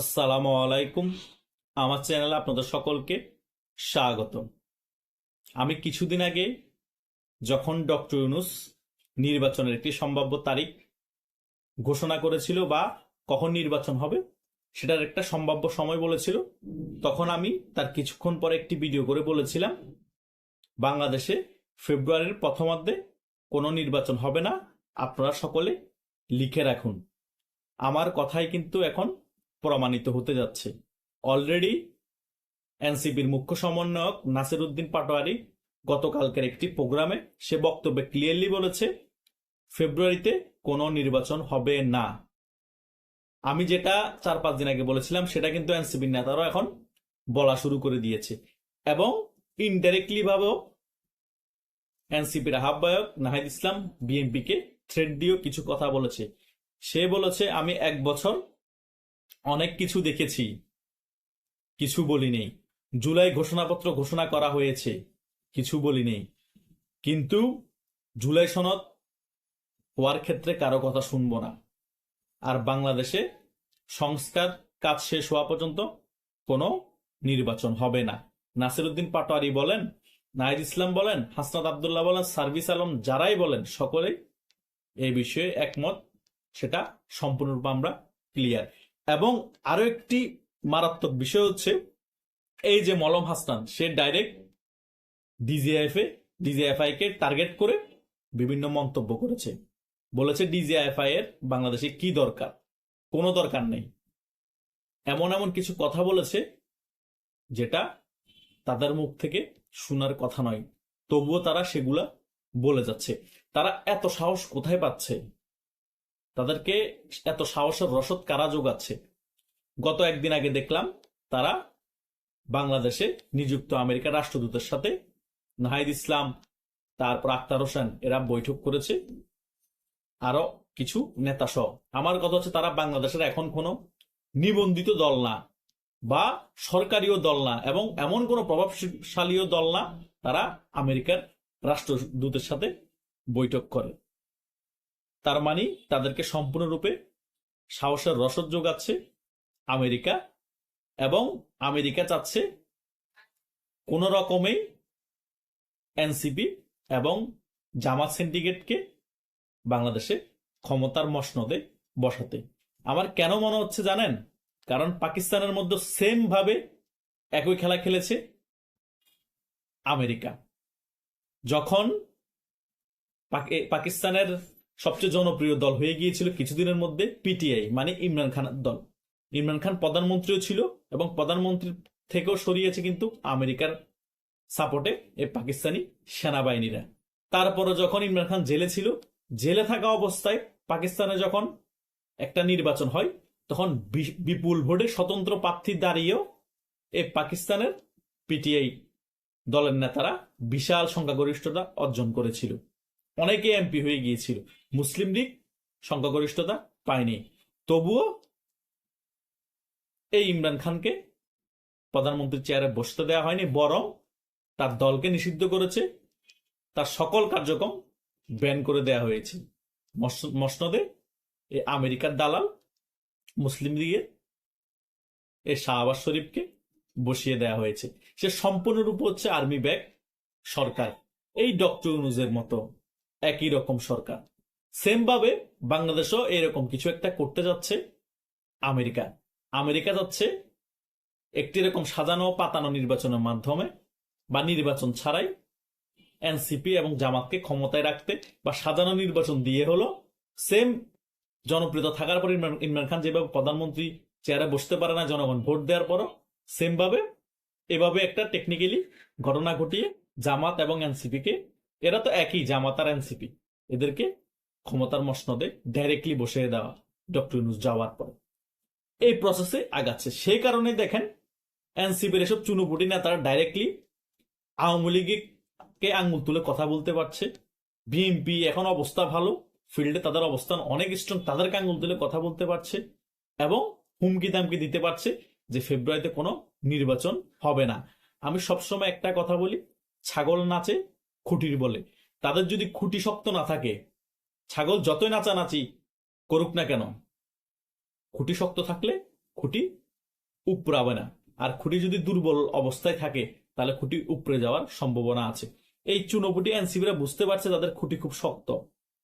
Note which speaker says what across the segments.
Speaker 1: আসসালামু আলাইকুম। আমার চ্যানেলে আপনাদের সকলকে স্বাগত আমি কিছুদিন আগে যখন ডক্টর ইউনুস নির্বাচনের একটি সম্ভাব্য তারিখ ঘোষণা করেছিল বা কখন নির্বাচন হবে, সেটার একটা সম্ভাব্য সময় বলেছিল, তখন আমি তার কিছুক্ষণ পরে একটি ভিডিও করে বলেছিলাম, বাংলাদেশে ফেব্রুয়ারির প্রথমার্ধে কোনো নির্বাচন হবে না, আপনারা সকলে লিখে রাখুন। আমার কথাই কিন্তু এখন প্রমাণিত হতে যাচ্ছে। অলরেডি এনসিপির মুখ্য সমন্বয়ক নাসির উদ্দিন পাটোয়ারি গতকালকের একটি প্রোগ্রামে সে বক্তব্যে ক্লিয়ারলি বলেছে, ফেব্রুয়ারিতে কোনো নির্বাচন হবে না। আমি যেটা চার পাঁচ দিন আগে বলেছিলাম, সেটা কিন্তু এনসিপির নেতারা এখন বলা শুরু করে দিয়েছে। এবং ইনডাইরেক্টলি ভাবেও এনসিপির আহ্বায়ক নাহিদ ইসলাম বিএনপিকে থ্রেড দিয়েও কিছু কথা বলেছে। সে বলেছে, আমি এক বছর অনেক কিছু দেখেছি। কিছু বলি নেই জুলাই ঘোষণাপত্র ঘোষণা করা হয়েছে। কিছু বলি নেই কিন্তু জুলাই সনদ হওয়ার ক্ষেত্রে কারও কথা শুনব না। আর বাংলাদেশে সংস্কার কাজ শেষ হওয়া পর্যন্ত কোনো নির্বাচন হবে না। নাসিরুদ্দিন পাটোয়ারি বলেন, নাহিদ ইসলাম বলেন, হাসনাত আবদুল্লাহ বলেন, সার্ভিস আলম যারাই বলেন, সকলেই এই বিষয়ে একমত। সেটা সম্পূর্ণরূপে আমরা ক্লিয়ার। এবং আরও একটি মারাত্মক বিষয় হচ্ছে, এই যে মলম হাসনান সে ডাইরেক্ট ডিজিএফ এ ডিজিএফআই কে টার্গেট করে বিভিন্ন মন্তব্য করেছে। বলেছে ডিজিএফআই এর বাংলাদেশে কি দরকার? কোনো দরকার নেই। এমন এমন কিছু কথা বলেছে, যেটা তাদের মুখ থেকে শোনার কথা নয়। তবুও তারা সেগুলা বলে যাচ্ছে। তারা এত সাহস কোথায় পাচ্ছে? তাদেরকে এত সাহসের রসদ কারা যোগাচ্ছে? গত একদিন আগে দেখলাম তারা বাংলাদেশে নিযুক্ত আমেরিকার রাষ্ট্রদূতের সাথে নাহিদ ইসলাম, তারপর আক্তার হোসেন এরা বৈঠক করেছে, আরও কিছু নেতা সহ। আমার কথা হচ্ছে তারা বাংলাদেশের এখন কোনো নিবন্ধিত দল না বা সরকারিও দল না এবং এমন কোনো প্রভাবশালীও দল না তারা আমেরিকার রাষ্ট্রদূতের সাথে বৈঠক করে। তার মানে তাদেরকে সম্পূর্ণরূপে সাহসের রসদ যোগাচ্ছে আমেরিকা এবং আমেরিকা চাচ্ছে কোন রকমেই এনসিপি এবং জামাত সিন্ডিকেটকে বাংলাদেশে ক্ষমতার মসনদে বসাতে। আমার কেন মনে হচ্ছে জানেন? কারণ পাকিস্তানের মধ্যে সেম ভাবে একই খেলা খেলেছে আমেরিকা। যখন পাকি- পাকিস্তানের সবচেয়ে জনপ্রিয় দল হয়ে গিয়েছিল কিছুদিনের মধ্যে পিটিআই মানে ইমরান খানের দল। ইমরান খান প্রধানমন্ত্রীও ছিল এবং প্রধানমন্ত্রী থেকেও সরিয়েছে কিন্তু আমেরিকার সাপোর্টে এই পাকিস্তানি সেনাবাহিনীরা। তারপরে যখন ইমরান খান জেলে ছিল, জেলে থাকা অবস্থায় পাকিস্তানে যখন একটা নির্বাচন হয়, তখন বিপুল ভোটে স্বতন্ত্র প্রার্থী দাঁড়িয়েও এই পাকিস্তানের পিটিআই দলের নেতারা বিশাল সংখ্যাগরিষ্ঠতা অর্জন করেছিল। অনেকে এমপি হয়ে গিয়েছিল। মুসলিম লীগ সংখ্যাগরিষ্ঠতা পায়নি। তবুও এই ইমরান খানকে প্রধানমন্ত্রীর চেয়ারে বসতে দেওয়া হয়নি, বরং তার দলকে নিষিদ্ধ করেছে। তার সকল কার্যক্রম ব্যান করে দেওয়া হয়েছে। মস- মসনদে এই আমেরিকার দালাল মুসলিম লীগের এই শাহবাজ শরীফকে বসিয়ে দেওয়া হয়েছে। সে সম্পূর্ণরূপে হচ্ছে আর্মি ব্যাগ সরকার। এই ডক্টর ইউনুজের মতো একই রকম সরকার। সেম ভাবে বাংলাদেশও এরকম কিছু একটা করতে যাচ্ছে আমেরিকা। আমেরিকা যাচ্ছে একটি রকম সাজানো পাতানো নির্বাচনের মাধ্যমে বা নির্বাচন ছাড়াই এনসিপি এবং জামাতকে ক্ষমতায় রাখতে বা সাজানো নির্বাচন দিয়ে হলো সেম জনপ্রিয়তা থাকার পর ইমরান খান যেভাবে প্রধানমন্ত্রী চেয়ারে বসতে পারে না, জনগণ ভোট দেওয়ার পরও সেম ভাবে এভাবে একটা টেকনিক্যালি ঘটনা ঘটিয়ে জামাত এবং এনসিপি কে এরা তো একই জামাত আর এনসিপি, এদেরকে ক্ষমতার মসনদে ডাইরেক্টলি বসিয়ে দেওয়া ডক্টর ইউনুস যাওয়ার পর। এই প্রসেসে আগাচ্ছে। সেই কারণে দেখেন, এনসিপির এসব চুনুপুটি নেতারা ডাইরেক্টলি আওয়ামী লীগকে আঙ্গুল তুলে কথা বলতে পারছে। বিএনপি এখন অবস্থা ভালো ফিল্ডে তাদের অবস্থান অনেক স্ট্রং তাদেরকে আঙ্গুল তুলে কথা বলতে পারছে এবং হুমকি দামকি দিতে পারছে যে ফেব্রুয়ারিতে কোনো নির্বাচন হবে না। আমি সবসময় একটা কথা বলি, ছাগল নাচে খুঁটির বলে। তাদের যদি খুঁটি শক্ত না থাকে ছাগল যতই নাচানাচি করুক না কেন, খুঁটি শক্ত থাকলে খুঁটি উপরাবে না। আর খুঁটি যদি দুর্বল অবস্থায় থাকে, তাহলে খুঁটি উপরে যাওয়ার সম্ভাবনা আছে। এই চুনোপুটি এনসিবিরা বুঝতে পারছে তাদের খুঁটি খুব শক্ত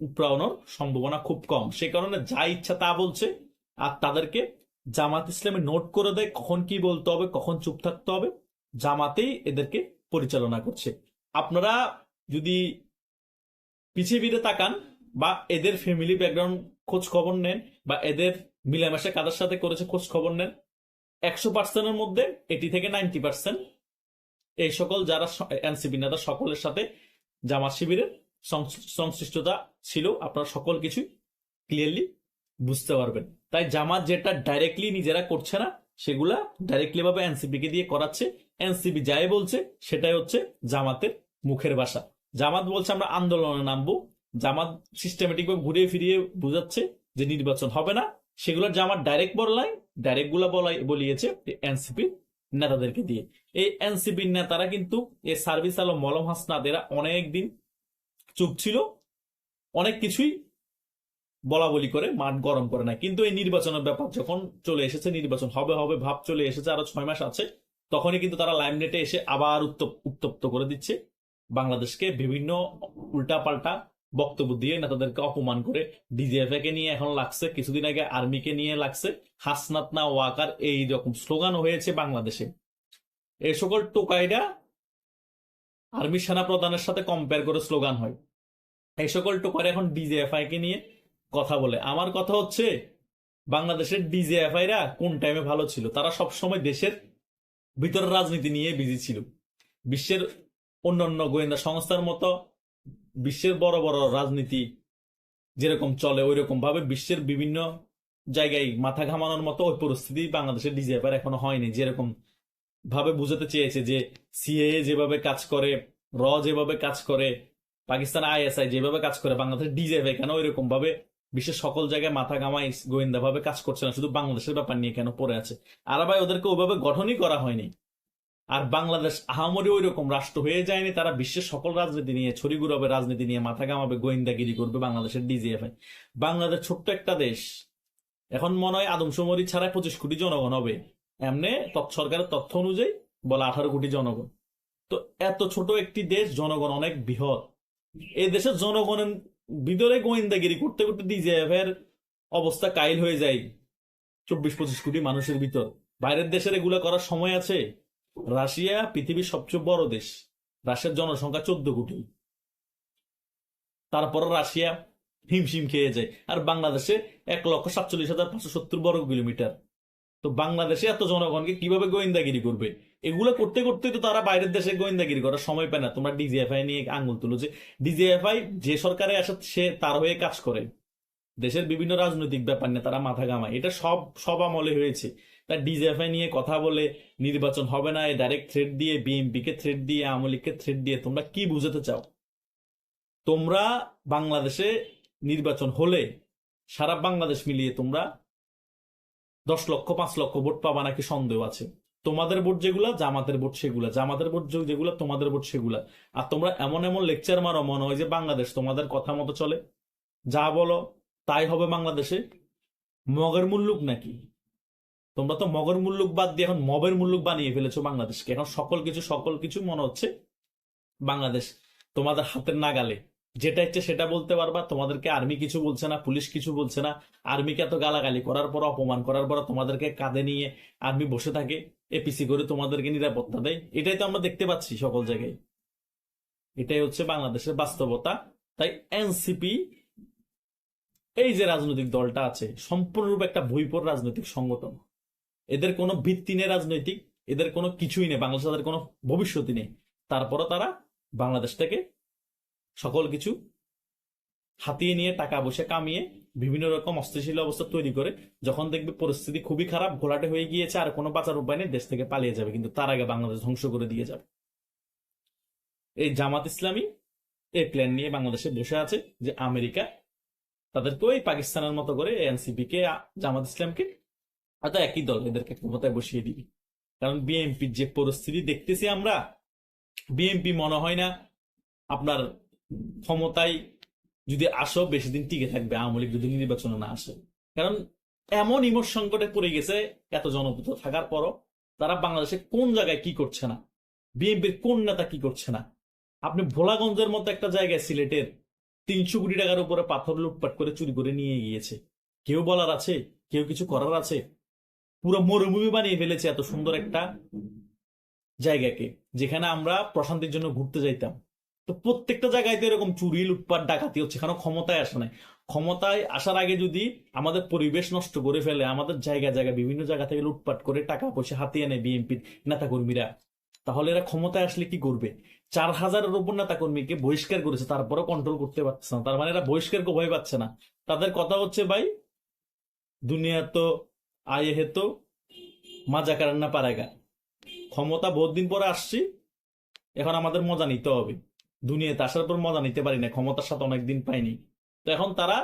Speaker 1: উপরানোর সম্ভাবনা খুব কম। সে কারণে যা ইচ্ছা তা বলছে, আর তাদেরকে জামাত ইসলামে নোট করে দেয় কখন কি বলতে হবে, কখন চুপ থাকতে হবে। জামাতেই এদেরকে পরিচালনা করছে। আপনারা যদি পিছিয়ে তাকান বা এদের ফ্যামিলি ব্যাকগ্রাউন্ড খোঁজ খবর নেন বা এদের মিলেমিশে কাদের সাথে করেছে খোঁজ খবর নেন, একশো পার্সেন্টের মধ্যে এটি থেকে নাইনটি পার্সেন্ট এই সকল যারা এনসিপি নেতা সকলের সাথে জামাত শিবিরের সংশ্লিষ্টতা ছিল, আপনারা সকল কিছু ক্লিয়ারলি বুঝতে পারবেন। তাই জামাত যেটা ডাইরেক্টলি নিজেরা করছে না, সেগুলা ডাইরেক্টলি ভাবে এনসিপি কে দিয়ে করাচ্ছে। এনসিপি যাই বলছে, সেটাই হচ্ছে জামাতের মুখের ভাষা। জামাত বলছে, আমরা আন্দোলনে নামবো জামাত সিস্টেমেটিক ভাবে ঘুরিয়ে ফিরিয়ে বুঝাচ্ছে যে নির্বাচন হবে না। সেগুলোর জামাত ডাইরেক্ট বললাই ডাইরেক্টগুলা বলাই, বলিয়েছে এনসিপি নেতাদেরকে দিয়ে। এই এনসিপি নেতারা কিন্তু এই সার্ভিস আলম মলম হাসনাদ এরা অনেক দিন চুপ ছিল, অনেক কিছুই বলা বলি করে মাঠ গরম করে না কিন্তু এই নির্বাচনের ব্যাপার যখন চলে এসেছে, নির্বাচন হবে হবে ভাব চলে এসেছে, আরও ছয় মাস আছে, তখনই কিন্তু তারা লাইমনেটে এসে আবার উত্তপ, উত্তপ্ত করে দিচ্ছে। বাংলাদেশকে বিভিন্ন উল্টাপাল্টা বক্তব্য দিয়ে নেতাদেরকে অপমান করে ডিজিএফ কে নিয়ে এখন লাগছে, কিছুদিন আগে আর্মিকে নিয়ে লাগছে, হাসনাত না ওয়াকার এই রকম স্লোগান হয়েছে বাংলাদেশে। এই সকল টোকাইরা আর্মি সেনা প্রধানের সাথে কম্পেয়ার করে স্লোগান হয়। এই সকল টোকার এখন ডিজিএফআই কে নিয়ে কথা বলে। আমার কথা হচ্ছে, বাংলাদেশের ডিজিএফআইরা কোন টাইমে ভালো ছিল? তারা সব সময় দেশের ভিতরের রাজনীতি নিয়ে বিজি ছিল। বিশ্বের অন্যান্য গোয়েন্দা সংস্থার মতো বিশ্বের বড় বড় রাজনীতি যেরকম চলে ওই রকম ভাবে বিশ্বের বিভিন্ন জায়গায় মাথা ঘামানোর মতো ওই পরিস্থিতি বাংলাদেশের ডিজিএফআই এখনও হয়নি। যেরকম ভাবে বুঝাতে চেয়েছে যে সিএ যেভাবে কাজ করে, র যেভাবে কাজ করে, পাকিস্তান আইএসআই যেভাবে কাজ করে বাংলাদেশ ডিজিএফআই কেন ওইরকম ভাবে বিশ্বের সকল জায়গায় মাথা ঘামাই গোয়েন্দা ভাবে কাজ করছে না? শুধু বাংলাদেশের ব্যাপার নিয়ে কেন পড়ে আছে? আর ভাই, ওদেরকে ওইভাবে গঠনই করা হয়নি। আর বাংলাদেশ আহামরি ওই রকম রাষ্ট্র হয়ে যায়নি, তারা বিশ্বের সকল রাজনীতি নিয়ে, ছড়ি গুড়াবে, রাজনীতি নিয়ে মাথা ঘামাবে, গোয়েন্দাগিরি করবে বাংলাদেশের ডিজিএফআই বাংলাদেশ ছোট্ট একটা দেশ। এখন মনে হয় আদমশুমারি ছাড়া পঁচিশ কোটি জনগণ হবে। এমনি সরকারের তথ্য অনুযায়ী বলে আঠারো কোটি জনগণ। তো এত ছোট একটি দেশ, জনগণ অনেক বৃহৎ। এই দেশের জনগণের ভিতরে গোয়েন্দাগিরি করতে করতে ডিজিএফ এর অবস্থা কাইল হয়ে যায় চব্বিশ পঁচিশ কোটি মানুষের ভিতর। বাইরের দেশের এগুলা করার সময় আছে। রাশিয়া পৃথিবীর সবচেয়ে বড় দেশ। রাশিয়ার জনসংখ্যা চোদ্দ কোটি। তারপর রাশিয়া হিমশিম খেয়ে যায়। আর বাংলাদেশে এক লক্ষ সাতচল্লিশ হাজার পাঁচশো সত্তর বর্গ কিলোমিটার। তো বাংলাদেশে এত জনগণকে কীভাবে গোয়েন্দাগিরি করবে? এগুলো করতে করতে তো তারা বাইরের দেশে গোয়েন্দাগিরি করার সময় পায় না। তোমরা ডিজিএফআই নিয়ে আঙ্গুল তুলো যে ডিজিএফআই যে সরকারে আসে, সে তার হয়ে কাজ করে। দেশের বিভিন্ন রাজনৈতিক ব্যাপার নিয়ে তারা মাথা ঘামায়। এটা সব সব আমলে হয়েছে। তার ডিজিএফআই নিয়ে কথা বলে নির্বাচন হবে না ডাইরেক্ট থ্রেড দিয়ে বিএনপি কে থ্রেড দিয়ে, আওয়ামী লীগকে থ্রেড দিয়ে, তোমরা কি বুঝাতে চাও? তোমরা বাংলাদেশে নির্বাচন হলে সারা বাংলাদেশ মিলিয়ে তোমরা দশ লক্ষ, পাঁচ লক্ষ ভোট পাবা নাকি সন্দেহ আছে? তোমাদের ভোট যেগুলা, জামাতের ভোট সেগুলা। জামাতের ভোট যেগুলা, তোমাদের ভোট সেগুলা। আর তোমরা এমন এমন লেকচার মারো, মনে হয় যে বাংলাদেশ তোমাদের কথা মতো চলে। যা বলো, তাই হবে বাংলাদেশে। মগের মুল্লুক নাকি? তোমরা তো মগের মুল্লুক বাদ দিয়ে এখন মবের মুল্লুক বানিয়ে ফেলেছো বাংলাদেশকে। এখন সকল কিছু সকল কিছু মনে হচ্ছে বাংলাদেশ তোমাদের হাতের নাগালে। যেটা ইচ্ছে সেটা বলতে পারবা, তোমাদেরকে আর্মি কিছু বলছে না, পুলিশ কিছু বলছে না। আর্মিকে এত গালাগালি করার পর, অপমান করার পর, তোমাদেরকে কাঁধে নিয়ে আর্মি বসে থাকে এপিসি করে তোমাদেরকে নিরাপত্তা দেয়। এটাই তো আমরা দেখতে পাচ্ছি সকল জায়গায়। এটাই হচ্ছে বাংলাদেশের বাস্তবতা। তাই এনসিপি এই যে রাজনৈতিক দলটা আছে, সম্পূর্ণরূপে একটা ভুইপর রাজনৈতিক সংগঠন। এদের কোনো ভিত্তি নেই রাজনৈতিক, এদের কোনো কিছুই নেই, বাংলাদেশ তাদের কোনো ভবিষ্যৎই নেই। তারপরও তারা বাংলাদেশ থেকে সকল কিছু হাতিয়ে নিয়ে, টাকা বসে কামিয়ে বিভিন্ন রকম অস্থিতিশীল অবস্থা তৈরি করে, যখন দেখবে পরিস্থিতি খুবই খারাপ, ঘোলাটে হয়ে গিয়েছে, আর কোনো বাঁচার উপায় নেই, দেশ থেকে পালিয়ে যাবে, কিন্তু তার আগে বাংলাদেশ ধ্বংস করে দিয়ে যাবে। এই জামাত ইসলামী এই প্ল্যান নিয়ে বাংলাদেশে বসে আছে যে আমেরিকা তাদেরকে ওই পাকিস্তানের মতো করে এনসিপি কে জামাত ইসলামকে হয়তো একই দল, এদেরকে ক্ষমতায় বসিয়ে দিবি। কারণ বিএনপির যে পরিস্থিতি দেখতেছি আমরা বিএনপি মনে হয় না আপনার ক্ষমতায় যদি আসো, বেশি দিন টিকে থাকবে, আওয়ামী লীগ যদি নির্বাচনে না আসে। কারণ এমন ইমোশ সংকটে পড়ে গেছে, এত জনপ্রিয় থাকার পরও তারা বাংলাদেশে কোন জায়গায় কি করছে না বিএনপির কোন নেতা কি করছে না। আপনি ভোলাগঞ্জের মতো একটা জায়গায় সিলেটের তিনশো কোটি টাকার উপরে পাথর লুটপাট করে চুরি করে নিয়ে গিয়েছে। কেউ বলার আছে, কেউ কিছু করার আছে পুরো মরুভূমি বানিয়ে ফেলেছে এত সুন্দর একটা জায়গাকে, যেখানে আমরা প্রশান্তির জন্য ঘুরতে যাইতাম। তো প্রত্যেকটা জায়গায় তো এরকম চুরি, লুটপাট, ডাকাতি হচ্ছে কারণ ক্ষমতায় আসে নাই। ক্ষমতায় আসার আগে যদি আমাদের পরিবেশ নষ্ট করে ফেলে, আমাদের জায়গা জায়গা বিভিন্ন জায়গা থেকে লুটপাট করে টাকা পয়সা হাতিয়ে নেয় বিএনপির নেতাকর্মীরা, তাহলে এরা ক্ষমতায় আসলে কি করবে? চার হাজারের উপর নেতাকর্মীকে বহিষ্কার করেছে, তারপরেও কন্ট্রোল করতে পারছে না। তার মানে এরা বহিষ্কারকে ভয় পাচ্ছে না। তাদের কথা হচ্ছে, ভাই, দুনিয়া তো আয়ে হে তো, মাজা কারান না পারেগা ক্ষমতা বহুত দিন পরে আসছি, এখন আমাদের মজা নিতে হবে। দুনিয়াতে আসার পর মজা নিতে পারি না, ক্ষমতার সাথে অনেকদিন পাইনি। তো এখন তারা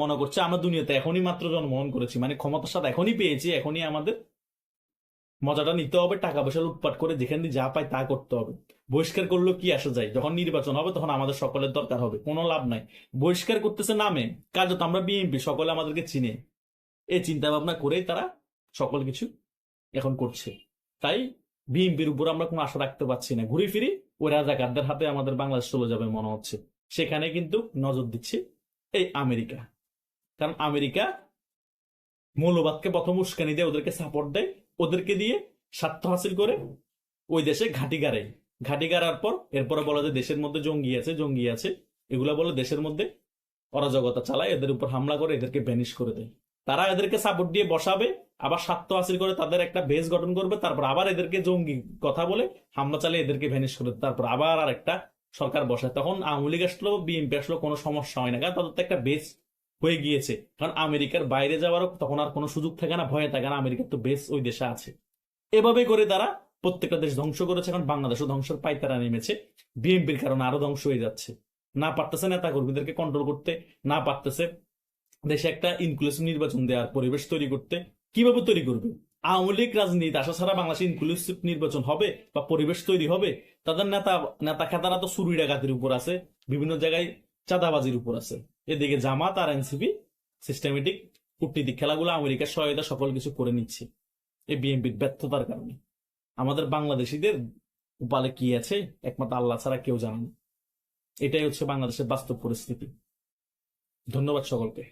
Speaker 1: মনে করছে, আমরা দুনিয়াতে এখনই মাত্র জন্মগ্রহণ করেছি মানে ক্ষমতার সাথে এখনই পেয়েছি, এখনই আমাদের মজাটা নিতে হবে টাকা পয়সা লুটপাট করে যেখান দিয়ে যা পাই তা করতে হবে। বহিষ্কার করলেও কি আসা যায়, যখন নির্বাচন হবে তখন আমাদের সকলের দরকার হবে, কোনো লাভ নাই। বহিষ্কার করতেছে নামে, কার্যত আমরা বিএনপি, সকলে আমাদেরকে চিনে। এই চিন্তা ভাবনা করেই তারা সকল কিছু এখন করছে। তাই বিএনপির উপর আমরা কোনো আশা রাখতে পারছি না। ঘুরে ফিরি ওই রাজাকারদের হাতে আমাদের বাংলাদেশ চলে যাবে মনে হচ্ছে। সেখানে কিন্তু নজর দিচ্ছে এই আমেরিকা। কারণ আমেরিকা মৌলবাদকে প্রথম উস্কানি দেয় ওদেরকে সাপোর্ট দেয়, ওদেরকে দিয়ে স্বার্থ হাসিল করে ওই দেশে ঘাঁটি গাড়ে ঘাঁটি গাড়ার পর এরপরে বলে যে দেশের মধ্যে জঙ্গি আছে জঙ্গি আছে। এগুলা বলে দেশের মধ্যে অরাজকতা চালায়, এদের উপর হামলা করে, এদেরকে ব্যানিশ করে দেয়। তারা এদেরকে সাপোর্ট দিয়ে বসাবে, আবার স্বার্থ হাসিল করে তাদের একটা বেস গঠন করবে, তারপর আবার এদেরকে জঙ্গি কথা বলে হামলা চালিয়ে এদেরকে ভ্যানিশ করে, তারপর আবার আর একটা সরকার বসায়। তখন আওয়ামী লীগ আসলো বিএনপি আসলো, কোনো সমস্যা হয় না। কারণ তাদের তো একটা বেস হয়ে গিয়েছে। কারণ আমেরিকার বাইরে যাওয়ারও তখন আর কোনো সুযোগ থাকে না, ভয়ে থাকে না, আমেরিকার তো বেস ওই দেশে আছে। এভাবে করে তারা প্রত্যেকটা দেশ ধ্বংস করেছে, এখন বাংলাদেশও ধ্বংসের পাই তারা নেমেছে বিএনপির কারণে আরও ধ্বংস হয়ে যাচ্ছে। না পারতেছে নেতা কর্মীদেরকে কন্ট্রোল করতে, না পারতেছে দেশে একটা ইনক্লুসিভ নির্বাচন দেওয়ার পরিবেশ তৈরি করতে কীভাবে তৈরি করবে? আওয়ামী লীগ রাজনীতি আসা ছাড়া বাংলাদেশে ইনক্লুসিভ নির্বাচন হবে বা পরিবেশ তৈরি হবে, তাদের নেতা নেতা খেতারা তো চুরি ডাকাতির উপর আছে, বিভিন্ন জায়গায় চাঁদাবাজির উপর আছে। এদিকে জামাত আর এনসিপি সিস্টেমেটিক কূটনীতিক খেলাগুলো আমেরিকার সহায়তা সকল কিছু করে নিচ্ছে, এই বিএনপির ব্যর্থতার কারণে। আমাদের বাংলাদেশিদের উপালে কি আছে, একমাত্র আল্লাহ ছাড়া কেউ জানে না। এটাই হচ্ছে বাংলাদেশের বাস্তব পরিস্থিতি। ধন্যবাদ সকলকে।